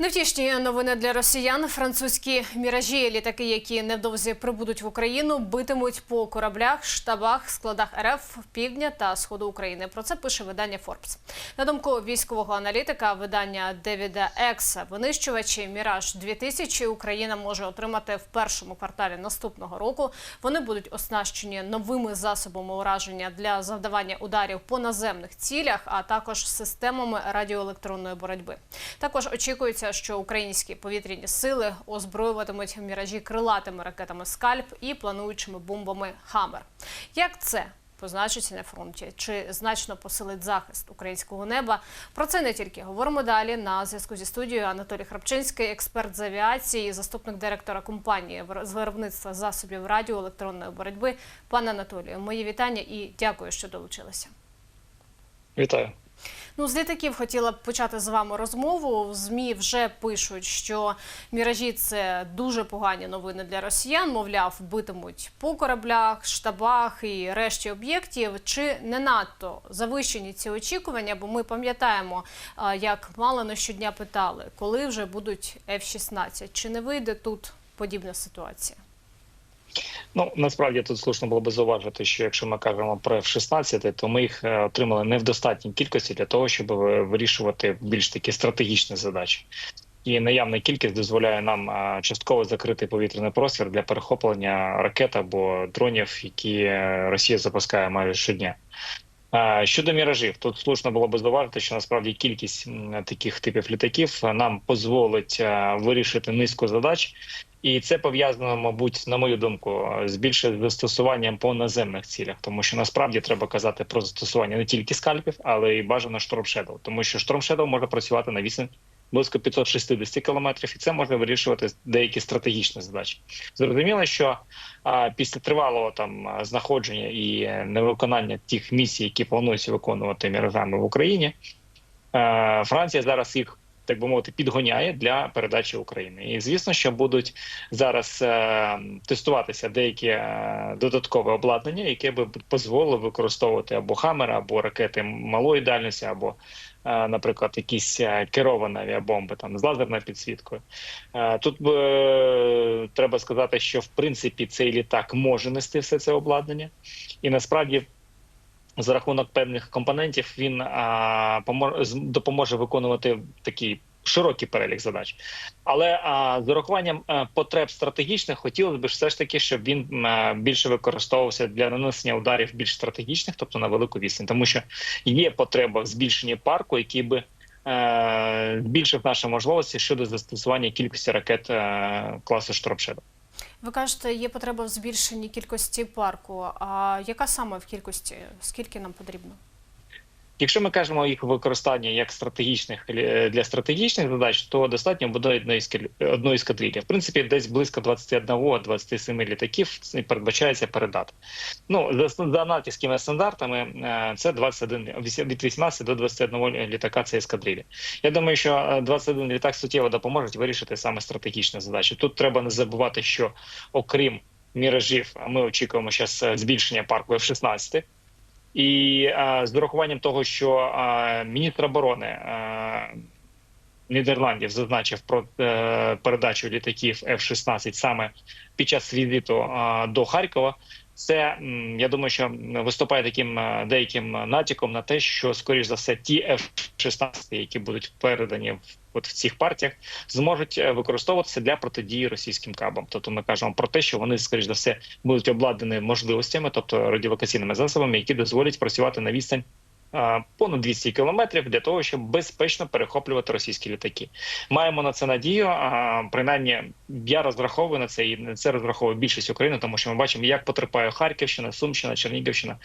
Невтішні новини для росіян. Французькі міражі, літаки, які невдовзі прибудуть в Україну, битимуть по кораблях, штабах, складах РФ півдня та сходу України. Про це пише видання Forbes. На думку військового аналітика видання Девіда Екса, винищувачі Міраж 2000 Україна може отримати в першому кварталі наступного року. Вони будуть оснащені новими засобами ураження для завдавання ударів по наземних цілях, а також системами радіоелектронної боротьби. Також очікується, що українські повітряні сили озброюватимуть міражі крилатими ракетами Скальп і плануючими бомбами Хаммер. Як це? Позначиться на фронті чи значно посилить захист українського неба. Про це не тільки говоримо далі. На зв'язку зі студією Анатолій Храпчинський, експерт з авіації, заступник директора компанії з виробництва засобів радіоелектронної боротьби. Пане Анатолію, мої вітання і дякую, що долучилися. Вітаю. Ну, з літаків хотіла б почати з вами розмову. ЗМІ вже пишуть, що міражі це дуже погані новини для росіян. Мовляв, битимуть по кораблях, штабах і решті об'єктів. Чи не надто завищені ці очікування? Бо ми пам'ятаємо, як мало не щодня питали, коли вже будуть F-16. Чи не вийде тут подібна ситуація? Ну насправді тут слушно було би зауважити, що якщо ми кажемо про F-16, то ми їх е, отримали не в достатній кількості для того, щоб е, вирішувати більш такі стратегічні задачі. І наявна кількість дозволяє нам е, частково закрити повітряний простір для перехоплення ракет або дронів, які Росія запускає майже щодня. Щодо міражів, тут слушно було би зауважити, що насправді кількість таких типів літаків нам дозволить вирішити низку задач, і це пов'язано, мабуть, на мою думку, з більше застосуванням по наземних цілях, тому що насправді треба казати про застосування не тільки скальпів, але й бажано Shadow, тому що Shadow може працювати на відстань близько 560 кілометрів, і це може вирішувати деякі стратегічні задачі. Зрозуміло, що а, після тривалого там знаходження і невиконання тих місій, які плануються виконувати міражами в Україні, Франція зараз їх. Так би мовити, підгоняє для передачі України, і звісно, що будуть зараз е, тестуватися деякі е, додаткове обладнання, яке би дозволило використовувати або хамер, або ракети малої дальності, або, е, наприклад, якісь е, керовані авіабомби там з лазерною підсвіткою. Е, тут е, треба сказати, що в принципі цей літак може нести все це обладнання, і насправді. За рахунок певних компонентів він а, допоможе виконувати такий широкий перелік задач. Але а, з урахуванням а, потреб стратегічних хотілося б все ж таки, щоб він а, більше використовувався для нанесення ударів більш стратегічних, тобто на велику відстань, тому що є потреба в збільшенні парку, який би е, збільшив наші можливості щодо застосування кількості ракет е, класу Штормшедо. Ви кажете, є потреба в збільшенні кількості парку. А яка саме в кількості? Скільки нам потрібно? Якщо ми кажемо їх використання як стратегічних е, для стратегічних задач, то достатньо буде одної одної. В принципі, десь близько 21-27 літаків передбачається передати. Ну за, натівськими стандартами е, це 21, від 18 до 21 літака. Це ескадрилі. Я думаю, що е, 21 літак суттєво допоможуть вирішити саме стратегічні задачі. Тут треба не забувати, що окрім міражів, ми очікуємо зараз збільшення парку F-16, і а, з урахуванням того, що а, міністр оборони а, Нідерландів зазначив про е, передачу літаків F-16 саме під час візиту а, до Харкова. Це я думаю, що виступає таким е, деяким натяком на те, що скоріш за все ті F-16, які будуть передані в от в цих партіях, зможуть е, використовуватися для протидії російським кабам. Тобто ми кажемо про те, що вони скоріш за все будуть обладнані можливостями, тобто радіолокаційними засобами, які дозволять працювати на відстань. Е, Понад 200 кілометрів для того, щоб безпечно перехоплювати російські літаки. Маємо на це надію. Принаймні, я розраховую на це і на це розраховує більшість України, тому що ми бачимо, як потерпає Харківщина, Сумщина, Чернігівщина,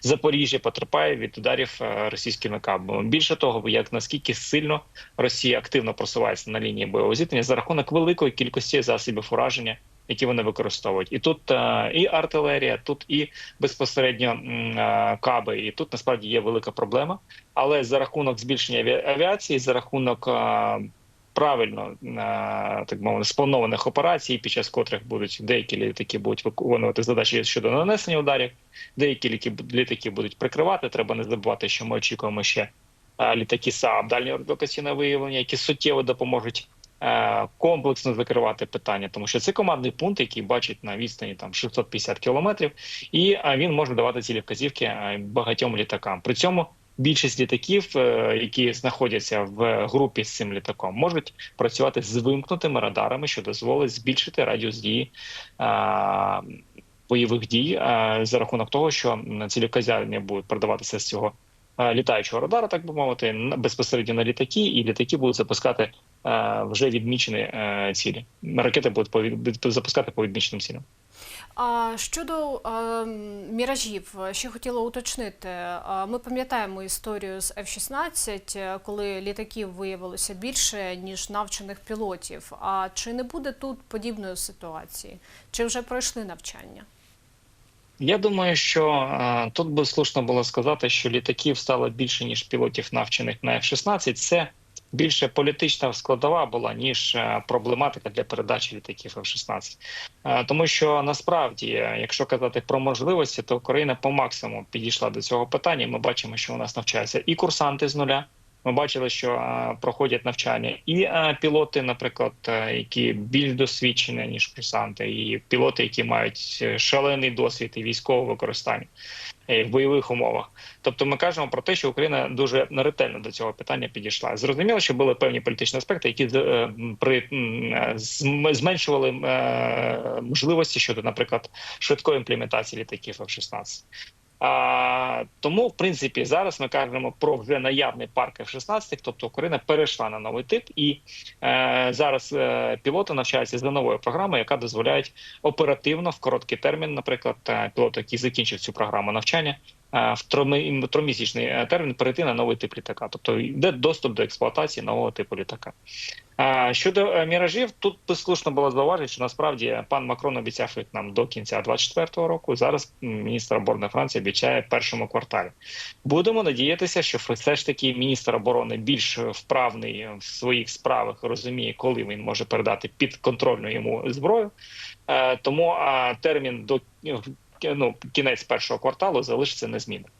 Запоріжжя потерпає від ударів е, російськими кабами. Більше того, як наскільки сильно Росія активно просувається на лінії бойового зіткнення за рахунок великої кількості засобів ураження, які вони використовують, і тут е, і артилерія, тут і безпосередньо е, каби, і тут насправді є велика проблема. Але за рахунок збільшення аві- авіації, за рахунок е, правильно так мовити спланованих операцій, під час котрих будуть деякі літаки будуть виконувати задачі щодо нанесення ударів, деякі літаки будуть прикривати. Треба не забувати, що ми очікуємо ще літаки СААБ дальнього радіолокаційного виявлення, які суттєво допоможуть комплексно закривати питання, тому що це командний пункт, який бачить на відстані там 650 кілометрів, і е, він може давати цілі вказівки е, багатьом літакам. При цьому більшість літаків, е, які знаходяться в групі з цим літаком, можуть працювати з вимкнутими радарами, що дозволить збільшити радіус дії. е, Бойових дій е, за рахунок того, що цілі вказівки будуть продаватися з цього е, літаючого радара, так би мовити, безпосередньо на літаки, і літаки будуть запускати е, вже відмічені е, цілі. Ракети будуть запускати по відміченим цілям. А щодо е, міражів, ще хотіла уточнити. Ми пам'ятаємо історію з F-16, е, коли літаків виявилося більше ніж навчених пілотів. А чи не буде тут подібної ситуації? Чи вже пройшли навчання? Я думаю, що е, тут би слушно було сказати, що літаків стало більше ніж пілотів, навчених на F-16. Це більше політична складова була ніж е, проблематика для передачі літаків F-16. Е, Тому що насправді, якщо казати про можливості, то Україна по максимуму підійшла до цього питання. Ми бачимо, що у нас навчаються і курсанти з нуля. Ми бачили, що проходять навчання і пілоти, наприклад, е, які більш досвідчені ніж курсанти, і пілоти, які мають е, шалений досвід і військового використання е, в бойових умовах. Тобто, ми кажемо про те, що Україна дуже ретельно до цього питання підійшла. Зрозуміло, що були певні політичні аспекти, які при зменшували можливості щодо, наприклад, швидкої імплементації літаків F-16. А, тому, в принципі, зараз ми кажемо про вже наявний парк F-16, тобто Україна перейшла на новий тип, і е, зараз е, пілоти навчаються за новою програмою, яка дозволяє оперативно в короткий термін, наприклад, е, пілот, який закінчив цю програму навчання, е, в тромісячний е, термін перейти на новий тип літака, тобто йде доступ до експлуатації нового типу літака. Щодо е, міражів, тут слушно було зауважити, що насправді пан Макрон обіцяв їх нам до кінця 24-го року. Зараз міністр оборони Франції обіцяє першому кварталі. Будемо надіятися, що все ж таки міністр оборони більш вправний в своїх справах, розуміє, коли він може передати підконтрольну йому зброю. Е, Тому термін до е, ну, кінець першого кварталу залишиться незмінним.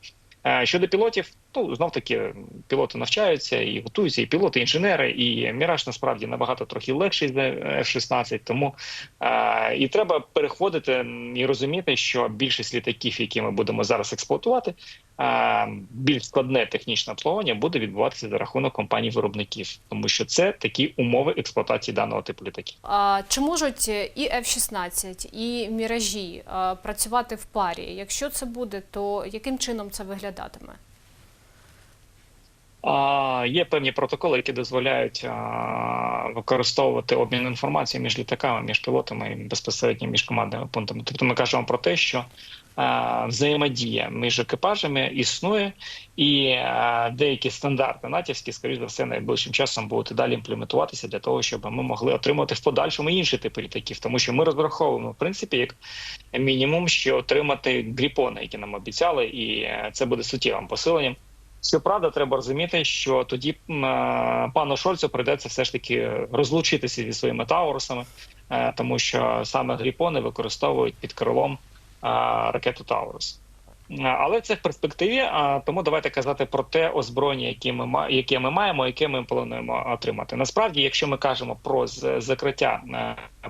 Е, Щодо пілотів, ну знов таки пілоти навчаються і готуються, і пілоти, і інженери, і міраж насправді набагато трохи легший за F-16, тому е, і треба переходити і розуміти, що більшість літаків, які ми будемо зараз експлуатувати, е, більш складне технічне обслуговування буде відбуватися за рахунок компаній виробників, тому що це такі умови експлуатації даного типу літаків. А чи можуть і F-16, і міражі е, працювати в парі? Якщо це буде, то яким чином це виглядатиме? Є певні протоколи, які дозволяють використовувати обмін інформацією між літаками, між пілотами і безпосередньо між командними пунктами. Тобто ми кажемо про те, що взаємодія між екіпажами існує, і деякі стандарти натівські, скоріш за все, найближчим часом будуть далі імплементуватися для того, щоб ми могли отримати в подальшому інші типи літаків, тому що ми розраховуємо в принципі як мінімум, що отримати гріпони, які нам обіцяли, і е, це буде суттєвим посиленням. Щоправда, треба розуміти, що тоді е, пану Шольцу прийдеться все ж таки розлучитися зі своїми таурусами, е, тому що саме гріпони використовують під крилом е, ракету Таурус. Але це в перспективі, тому давайте казати про те озброєння, яке ми яке ми маємо, яке ми плануємо отримати. Насправді, якщо ми кажемо про закриття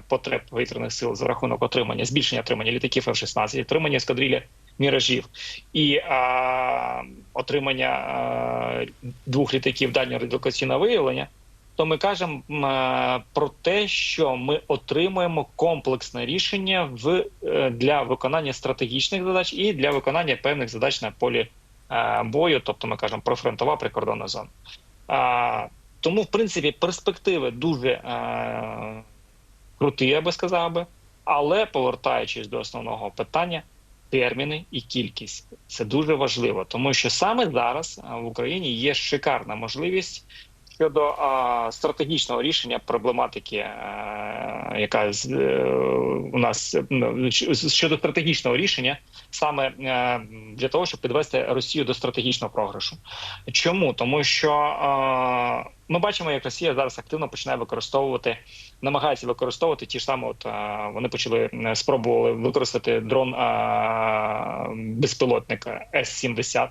потреб повітряних сил за рахунок отримання, збільшення отримання літаків F-16, отримання ескадрилі міражів і а, отримання а, двох літаків дальнього радіолокаційного виявлення, то ми кажемо а, про те, що ми отримуємо комплексне рішення в е, для виконання стратегічних задач і для виконання певних задач на полі е, бою, тобто ми кажемо про фронтова прикордонна зона. А, тому, в принципі, перспективи дуже е, круті, я би сказав би, але повертаючись до основного питання терміни і кількість. Це дуже важливо, тому що саме зараз в Україні є шикарна можливість щодо а, стратегічного рішення проблематики, а, яка з, е, у нас ну, щодо стратегічного рішення, саме е, для того, щоб підвести Росію до стратегічного програшу. Чому? Тому що а, ми бачимо, як Росія зараз активно починає використовувати намагається використовувати ті ж саме. От а, вони почали е, спробували використати дрон а, безпілотника С-70.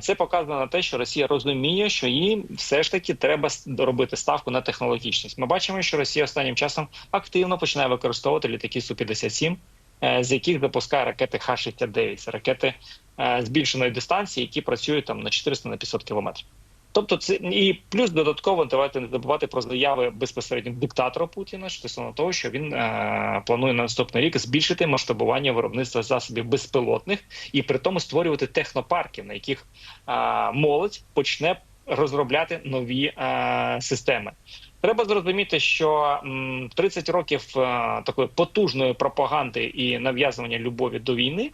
Це показано на те, що Росія розуміє, що їм все ж таки треба робити ставку на технологічність. Ми бачимо, що Росія останнім часом активно починає використовувати літаки су 57 е, з яких запускає ракети Х-69. Ракети е, збільшеної дистанції, які працюють там на 400 на 500 кілометрів. Тобто, це і плюс додатково давайте не забувати про заяви безпосередньо диктатора Путіна стосовно того, що він е, планує на наступний рік збільшити масштабування виробництва засобів безпілотних і при тому створювати технопарки, на яких е, молодь почне розробляти нові е, системи. Треба зрозуміти, що м, 30 років е, такої потужної пропаганди і нав'язування любові до війни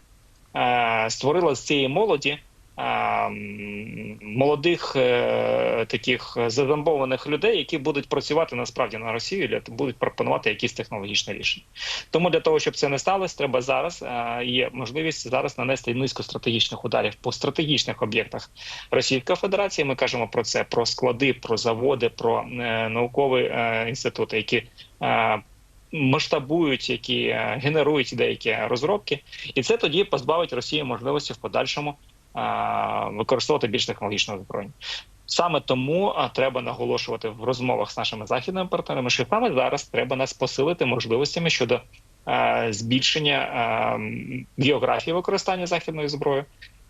е, створило з цієї молоді молодих е, таких зазомбованих людей, які будуть працювати насправді на Росію, для будуть пропонувати якісь технологічні рішення. Тому для того, щоб це не сталося, треба зараз е, є можливість зараз нанести низку стратегічних ударів по стратегічних об'єктах Російської Федерації. Ми кажемо про це: про склади, про заводи, про е, наукові інститути, які масштабують, які генерують деякі розробки, і це тоді позбавить Росію можливості в подальшому використовувати більш технологічну зброю. Саме тому треба наголошувати в розмовах з нашими західними партнерами, що саме зараз треба нас посилити можливостями щодо е, збільшення е, географії використання західної зброї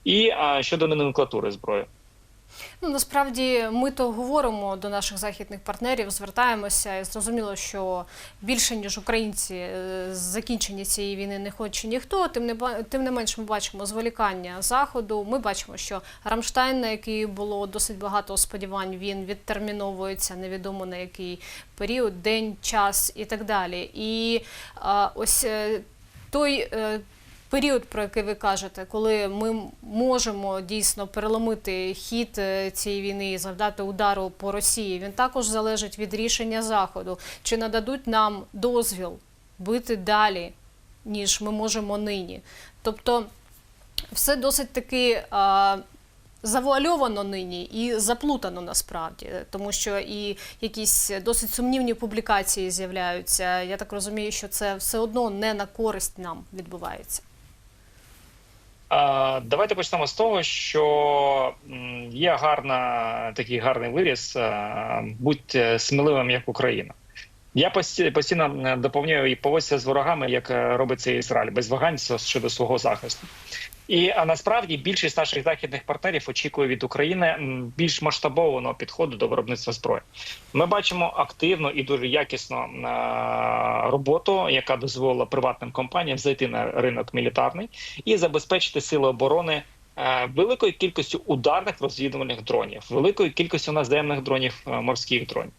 і е, щодо номенклатури зброї. Ну насправді ми то говоримо до наших західних партнерів, звертаємося, і зрозуміло, що більше ніж українці е, закінчення цієї війни не хоче ніхто. Тим не тим не менш, ми бачимо зволікання заходу. Ми бачимо, що Рамштайн, на який було досить багато сподівань, він відтерміновується невідомо на який період, день, час і так далі. І а, ось е, той. Період, про який ви кажете, коли ми можемо дійсно переломити хід е, цієї війни і завдати удару по Росії, він також залежить від рішення Заходу. Чи нададуть нам дозвіл бити далі, ніж ми можемо нині? Тобто, все досить таки. А, Завуальовано нині і заплутано насправді, тому що і якісь досить сумнівні публікації з'являються. Я так розумію, що це все одно не на користь нам відбувається. Давайте почнемо з того, що є гарна такий гарний виріс. Будь е, сміливим як Україна. Я постійно е, доповнюю і поводься з ворогами, як робиться робить це Ізраїль, без вагань щодо свого захисту. І а насправді більшість наших західних партнерів очікує від України більш масштабованого підходу до виробництва зброї. Ми бачимо активну і дуже якісну е, роботу, яка дозволила приватним компаніям зайти на ринок мілітарний і забезпечити сили оборони. Е, Великою кількістю ударних розвідувальних дронів, великою кількістю наземних дронів, е, морських дронів.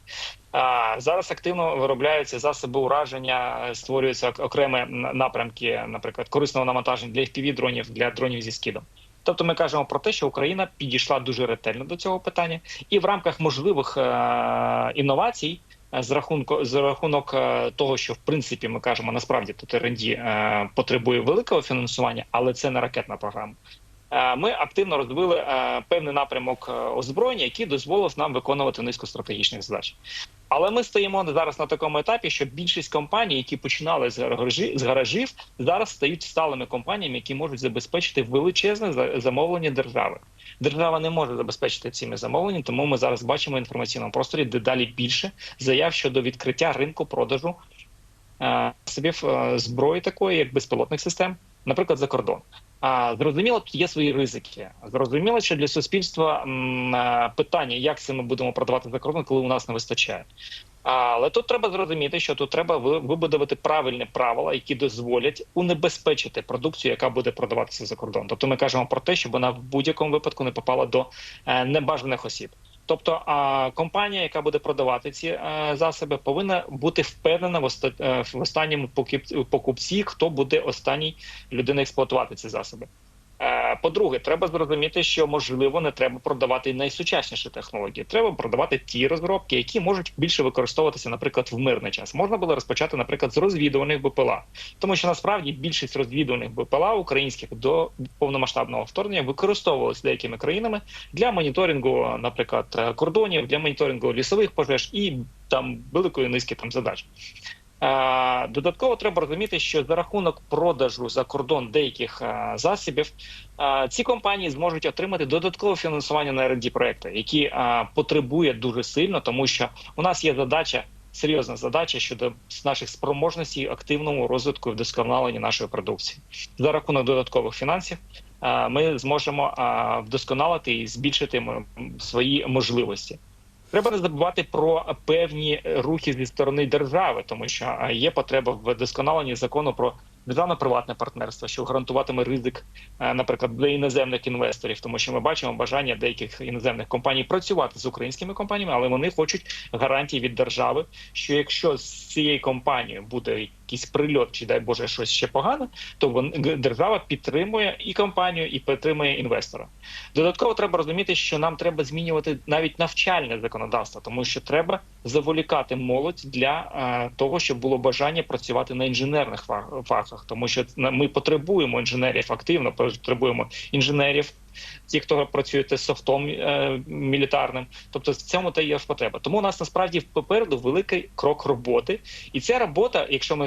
А зараз активно виробляються засоби ураження, е, створюються ок- окремі напрямки, наприклад, корисного навантаження для fpv дронів для дронів зі скидом. Тобто, ми кажемо про те, що Україна підійшла дуже ретельно до цього питання, і в рамках можливих е- інновацій. е, З рахунку з рахунок е, того, що в принципі ми кажемо, насправді тут РНД е, потребує великого фінансування, але це не ракетна програма. Е, Ми активно розвили е, певний напрямок е, озброєння, який дозволив нам виконувати низку стратегічних задач. Але ми стоїмо зараз на такому етапі, що більшість компаній, які починали з гаражі з гаражів, зараз стають сталими компаніями, які можуть забезпечити величезне замовлення держави. Держава не може забезпечити цими замовленнями, тому ми зараз бачимо в інформаційному просторі дедалі більше заяв щодо відкриття ринку продажу собів е, зброї такої, як безпілотних систем, наприклад, за кордон. Зрозуміло, є свої ризики. Зрозуміло, що для суспільства е, питання, як це ми будемо продавати за кордон, коли у нас не вистачає. Але тут треба зрозуміти, що тут треба вибудувати правильні правила, які дозволять унебезпечити продукцію, яка буде продаватися за кордон. Тобто ми кажемо про те, щоб вона в будь-якому випадку не попала до е, небажаних осіб. Тобто, а компанія, яка буде продавати ці е, засоби, повинна бути впевнена в, е, останньому покупці, хто буде останній людина експлуатувати ці засоби. Е, По-друге, треба зрозуміти, що можливо не треба продавати найсучасніші технології. Треба продавати ті розробки, які можуть більше використовуватися, наприклад, в мирний час. Можна було розпочати, наприклад, з розвідувальних БПЛА, тому що насправді більшість розвідувальних БПЛА українських до повномасштабного вторгнення використовувалися деякими країнами для моніторингу, наприклад, кордонів, для моніторингу лісових пожеж і там великої низки там задач. Е, Додатково треба розуміти, що за рахунок продажу за кордон деяких е, засобів е, ці компанії зможуть отримати додаткове фінансування на rd проекти, які потребує дуже сильно, тому що у нас є задача. Серйозна задача щодо наших спроможностей активному розвитку і вдосконаленні нашої продукції за рахунок додаткових фінансів. Ми зможемо вдосконалити і збільшити свої можливості. Треба не забувати про певні рухи зі сторони держави, тому що є потреба в вдосконаленні закону про державно-приватне партнерство, що гарантуватиме ризик, е, наприклад, для іноземних інвесторів, тому що ми бачимо бажання деяких іноземних компаній працювати з українськими компаніями, але вони хочуть гарантії від держави, що якщо цією компанією буде якийсь прильот, чи дай Боже щось ще погане, то вон, держава підтримує і компанію, і підтримує інвестора. Додатково треба розуміти, що нам треба змінювати навіть навчальне законодавство, тому що треба заволікати молодь для е, того, щоб було бажання працювати на інженерних фахах, тому що ми потребуємо інженерів активно, потребуємо інженерів. Ті, хто працює з софтом е, мілітарним, тобто в цьому та є потреба. Тому у нас насправді попереду великий крок роботи, і ця робота, якщо ми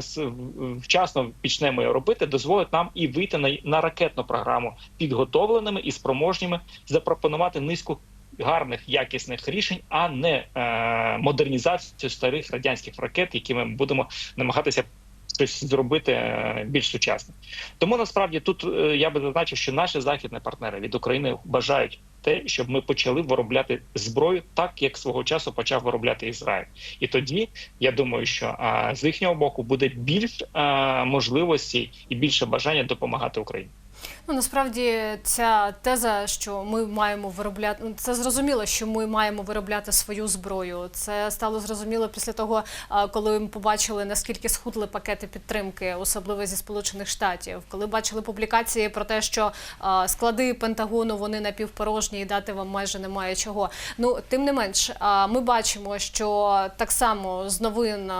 вчасно почнемо її робити, дозволить нам і вийти на, на ракетну програму підготовленими і спроможніми запропонувати низку гарних якісних рішень, а не е, модернізацію старих радянських ракет, які ми будемо намагатися щось зробити е, більш сучасним. Тому насправді тут е, я би зазначив, що наші західні партнери від України бажають те, щоб ми почали виробляти зброю так, як свого часу почав виробляти Ізраїль. І тоді я думаю, що а, з їхнього боку буде більш а, можливостей і більше бажання допомагати Україні. Ну насправді ця теза, що ми маємо виробляти, ну, це зрозуміло, що ми маємо виробляти свою зброю. Це стало зрозуміло після того, коли ми побачили наскільки схудли пакети підтримки, особливо зі Сполучених Штатів, коли бачили публікації про те, що склади Пентагону вони напівпорожні і дати вам майже немає чого. Ну тим не менш, ми бачимо, що так само з новин,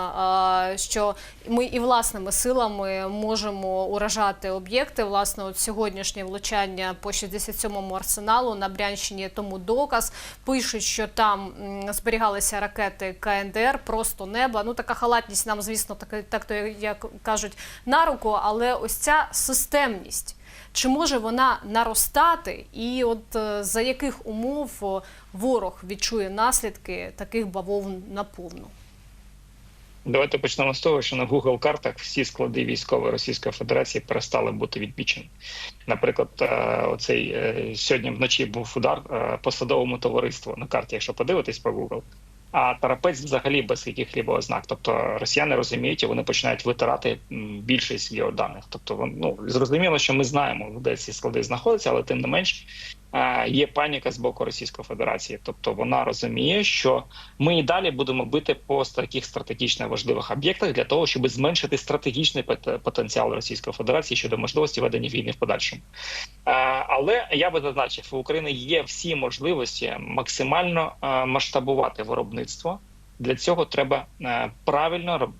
що ми і власними силами можемо уражати об'єкти. Власне, от сьогоднішнє влучання по 67-му арсеналу на Брянщині тому доказ. Пишуть, що там зберігалися ракети КНДР, просто неба. Ну така халатність нам, звісно, так, так то як кажуть на руку, але ось ця системність. Чи може вона наростати, і от е, за яких умов ворог відчує наслідки таких бавовн наповну? Давайте почнемо з того, що на Google картах всі склади військової Російської Федерації перестали бути відмічені. Наприклад, е, оцей е, сьогодні вночі був удар е, по садовому товариству на карті, якщо подивитись по Google. А тарапець взагалі без яких-либо ознак. Тобто росіяни розуміють, і вони починають витирати більшість його даних. Тобто, ну зрозуміло, що ми знаємо, де ці склади знаходяться, але тим не менш є паніка з боку Російської Федерації. Тобто вона розуміє, що ми і далі будемо бити по таких стратегічно важливих об'єктах для того, щоб зменшити стратегічний потенціал Російської Федерації щодо можливості ведення війни в подальшому. Але я би зазначив, у України є всі можливості максимально масштабувати виробництво. Для цього треба правильно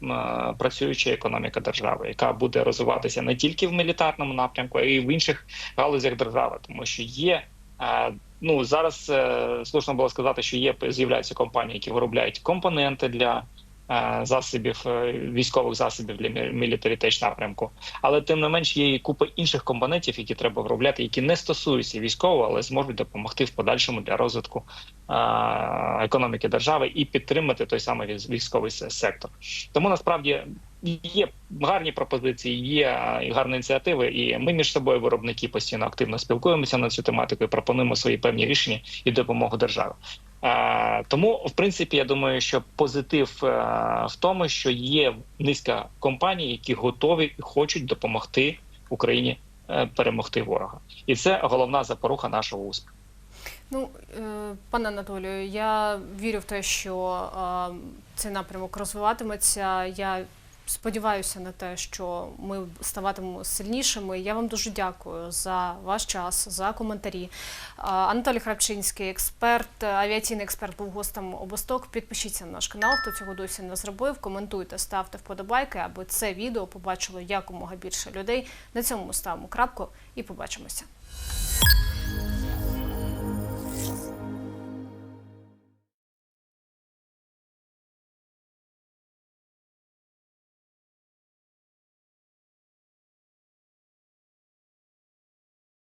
працююча економіка держави, яка буде розвиватися не тільки в мілітарному напрямку, а й в інших галузях держави, тому що є. Ну зараз е, слушно було сказати, що є з'являються компанії, які виробляють компоненти для е, засобів е, військових засобів для мілітарі теж напрямку. Але тим не менш є і купа інших компонентів, які треба виробляти, які не стосуються військового, але зможуть допомогти в подальшому для розвитку економіки держави і підтримати той самий військовий сектор. Тому насправді є гарні пропозиції, є гарні ініціативи, і ми між собою виробники постійно активно спілкуємося на цю тематику і пропонуємо свої певні рішення і допомогу держави. Е, Тому, в принципі, я думаю, що позитив е, в тому, що є низка компаній, які готові і хочуть допомогти Україні е, перемогти ворога, і це головна запоруха нашого успіху. Ну, е, пане Анатолію, я вірю в те, що цей напрямок розвиватиметься. Я сподіваюся на те, що ми ставатимемо сильнішими. Я вам дуже дякую за ваш час, за коментарі. Анатолій Храпчинський, експерт, авіаційний експерт, був гостем обосток. Підпишіться на наш канал, хто цього досі не зробив. Коментуйте, ставте вподобайки, аби це відео побачило якомога більше людей. На цьому ставимо крапку і побачимося.